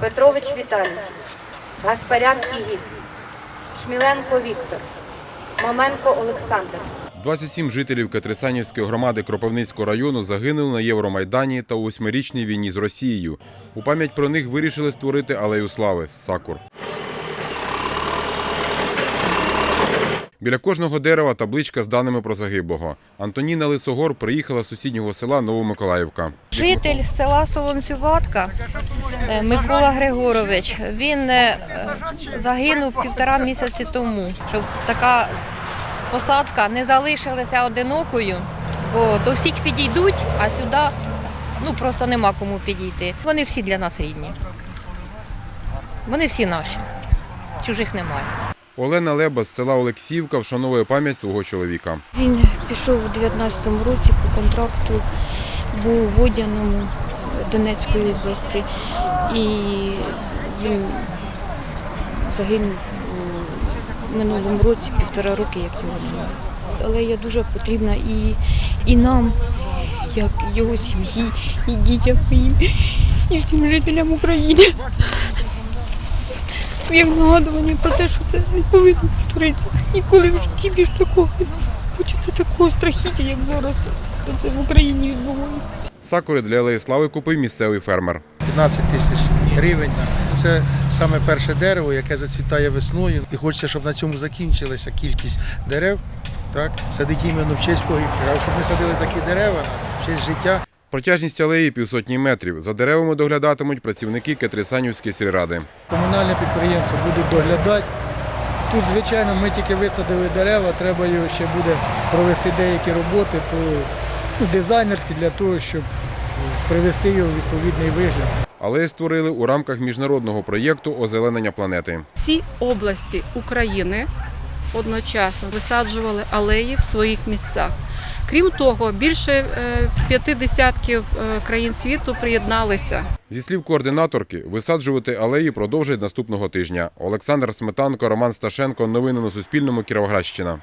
Петрович Віталій, Гаспарян Ігід, Шміленко Віктор, Маменко Олександр. 27 жителів Катрисанівської громади Кропивницького району загинули на Євромайдані та у восьмирічній війні з Росією. У пам'ять про них вирішили створити алею слави сакур. Біля кожного дерева табличка з даними про загиблого. Антоніна Лисогор приїхала з сусіднього села Новомиколаївка. Житель села Солонцюватка е, Микола Григорович. Він е, загинув півтора місяці тому, щоб така посадка не залишилася одинокою, бо до всіх підійдуть, а сюди ну просто нема кому підійти. Вони всі для нас рідні. Вони всі наші. Чужих немає. Олена Леба з села Олексіївка вшановує пам'ять свого чоловіка. Він пішов у 19-му році по контракту, був у Водяному Донецької області і він загинув у минулому році, півтора роки, як його немає. Але я дуже потрібна і, і нам, як його сім'ї, і дітям моїм, і всім жителям України. Як нагадування про те, що це не повинно повторитися. Ніколи в житті більш такого не хочеться такого страхіття, як зараз це в Україні відбувається. Сакури для алеї слави купив місцевий фермер. 15 тисяч гривень. Це саме перше дерево, яке зацвітає весною. І хочеться, щоб на цьому закінчилася кількість дерев. Так, садить іменно в честь погибших. А щоб ми садили такі дерева в честь життя. Протяжність алеї півсотні метрів. За деревами доглядатимуть працівники Кетрисанівської сільради. комунальне підприємство будуть доглядати. Тут, звичайно, ми тільки висадили дерева, треба його ще буде провести деякі роботи по ну, дизайнерські для того, щоб привести його у відповідний вигляд. Алеї створили у рамках міжнародного проєкту озеленення планети. Всі області України одночасно висаджували алеї в своїх місцях. Крім того, більше е, п'яти десятків е, країн світу приєдналися Зі слів координаторки, висаджувати алеї продовжать наступного тижня. Олександр Сметанко, Роман Сташенко. Новини на Суспільному. Кіровоградщина.